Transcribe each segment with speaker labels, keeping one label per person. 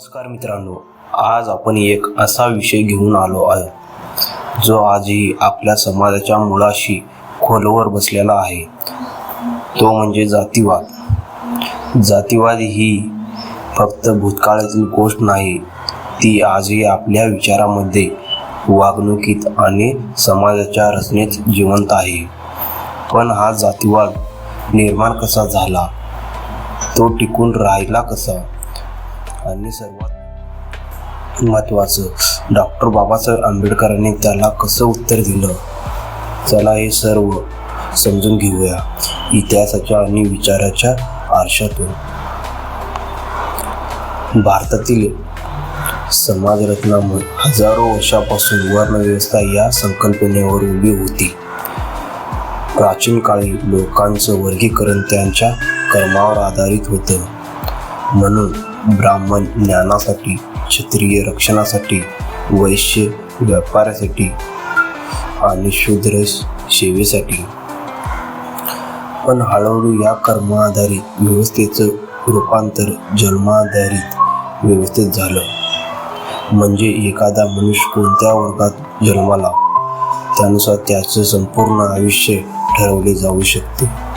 Speaker 1: नमस्कार मित्रांनो आज आपण एक असा विषय घेऊन आलो आहे जो आजही आपल्या समाजाच्या मुळाशी खोलवर बसलेला आहे. तो म्हणजे जातीवाद. जातीवाद ही फक्त भूतकाळातील गोष्ट नाही ती आजही आपल्या विचारामध्ये वागणुकीत आणि समाजाच्या रचनेत जिवंत आहे. पण हा जातीवाद निर्माण कसा झाला? तो टिकून राहिला कसा? आणि सर्वात महत्त्वाचं डॉक्टर बाबासाहेब आंबेडकरांनी त्याला कसं उत्तर दिलं? चला हे सर्व समजून घेऊया. इतिहासाच्या आणि विचाराच्या आरशातून. भारतातील समाजरत्नामुळे हजारो वर्षापासून वर्णव्यवस्था या संकल्पनेवर उभी होती. प्राचीन काळी लोकांचं वर्गीकरण त्यांच्या कर्मावर आधारित होतं. म्हणून ब्राह्मण ज्ञानासाठी क्षत्रिय रक्षणासाठी वैश्य व्यापारासाठी आणि शूद्र सेवेसाठी. पण हळूहळू या कर्माधारित व्यवस्थेचं रूपांतर जन्माधारित व्यवस्थेत झालं. म्हणजे एखादा मनुष्य कोणत्या वर्गात जन्माला त्यानुसार त्याचं संपूर्ण आयुष्य ठरवले जाऊ शकते.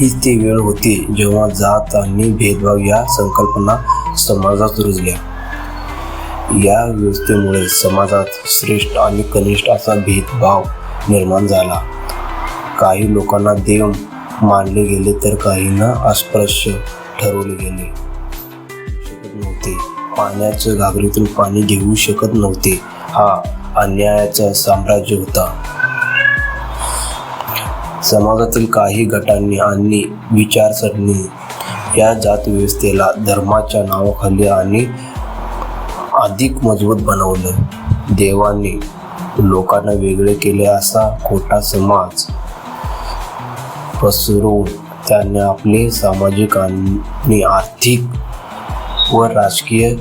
Speaker 1: हीच ती वेळ होती जेव्हा जात आणि भेदभाव या संकल्पना समाजात रुजल्या. या व्यवस्थेमुळे समाजात श्रेष्ठ आणि कनिष्ठ असा भेदभाव निर्माण झाला. काही लोकांना देव मानले गेले तर काहींना अस्पृश्य ठरवले गेले. शकत नव्हते. पाण्याच्या घागरीतून पाणी घेऊ शकत नव्हते. हा अन्यायाचा साम्राज्य होता. समाजातील काही गटांनी आणि विचारसरणी या जात व्यवस्थेला धर्माच्या नावाखाली आणि अधिक मजबूत बनवलं. देवाने लोकांना वेगळे केले असा खोटा समाज पसरवून त्यांनी आपले सामाजिक आणि आर्थिक व राजकीय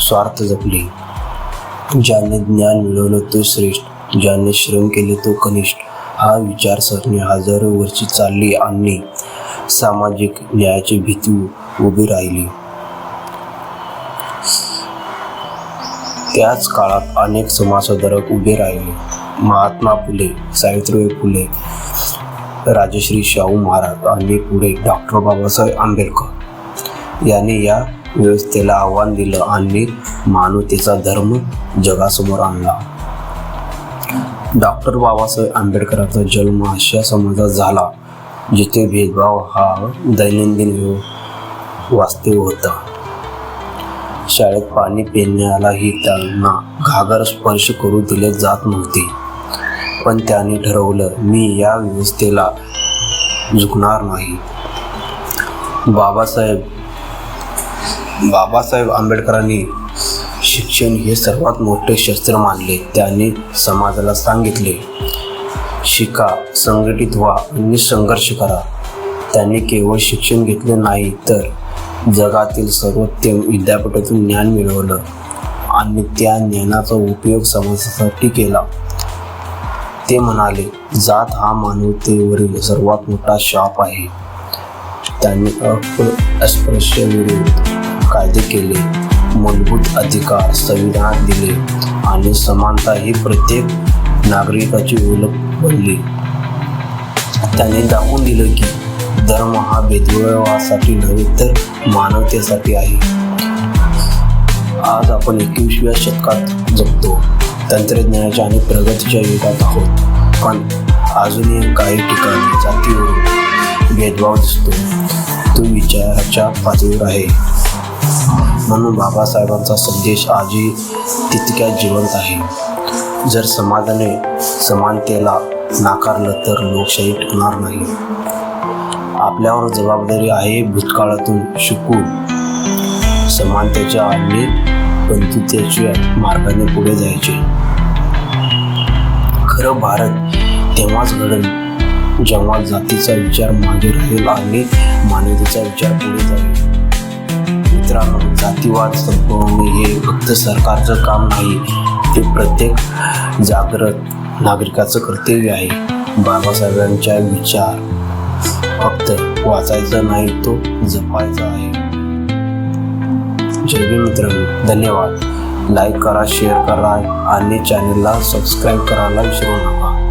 Speaker 1: स्वार्थ जपले. ज्याने ज्ञान मिळवलं तो श्रेष्ठ ज्याने श्रम केले तो कनिष्ठ. हा विचारसरणी हजारो वर्षी चालली आणि सामाजिक न्यायाची भीती उभी राहिली. त्याच काळात अनेक समाजसुधारक उभे राहिले. महात्मा फुले सावित्रीबाई फुले राजश्री शाहू महाराज आणि पुढे डॉक्टर बाबासाहेब आंबेडकर यांनी या व्यवस्थेला आव्हान दिलं आणि मानवतेचा धर्म जगासमोर आणला. डॉक्टर बाबासाहेब आंबेडकरांचा जन्म अशा समाजात झाला जिथे भेदभाव हा दैनंदिन वास्तव होता. शाळेत पाणी पिण्यालाही त्यांना घागर स्पर्श करू दिले जात नव्हते. पण त्याने ठरवलं मी या व्यवस्थेला झुकणार नाही. बाबासाहेब बाबासाहेब आंबेडकरांनी शिक्षण हे सर्वात मोठे शस्त्र मानले त्यांनी समाजाला सांगितले शिका संघटित व्हा आणि संघर्ष करा. त्याने केवळ शिक्षण घेतले नाही तर जगातील सर्वोत्तम विद्यापीठातून ज्ञान मिळवलं आणि त्या ज्ञानाचा उपयोग समाजासाठी केला. ते म्हणाले जात हा मानवतेवरील सर्वात मोठा शाप आहे. त्यांनी अप अस्पृश्य विरोध कायदे केले. मूलभूत अधिकार संविधानात दिले आणि समानता ही प्रत्येक नागरिकाची ओळख बनली. त्यांनी दाखवून दिलं की धर्म हा भेदभावासाठी नव्हे तर मानवतेसाठी आहे. आज आपण एकविसव्या शतकात जगतो तंत्रज्ञानाच्या आणि प्रगतीच्या युगात आहोत. पण अजूनही काही ठिकाणी जातीवरून भेदभाव दिसतो. तो विचाराच्या पातळीवर आहे. म्हणून बाबासाहेबांचा संदेश आजही तितक्या जिवंत आहे. जर समाजाने समानतेला नाकारलं तर लोकशाही टिकणार नाही. आपल्यावर जबाबदारी आहे भूतकाळातून शिकून समानतेच्या आणि बंधुतेच्या मार्गाने पुढे जायचे. खरं भारत तेव्हाच घडेल जेव्हा जातीचा विचार मागे राहील आणि मानवतेचा विचार पुढे जाईल. मित्रांनो जातीवाद संपवणे हे फक्त सरकारचं काम नाही ते प्रत्येक जागृत नागरिकाचं कर्तव्य आहे. बाबासाहेबांच्या विचार फक्त वाचायचा नाही तो जपायचा आहे. जय मित्रांनो धन्यवाद. लाईक करा शेअर करा आणि चॅनलला सबस्क्राईब करायला विसरू नका.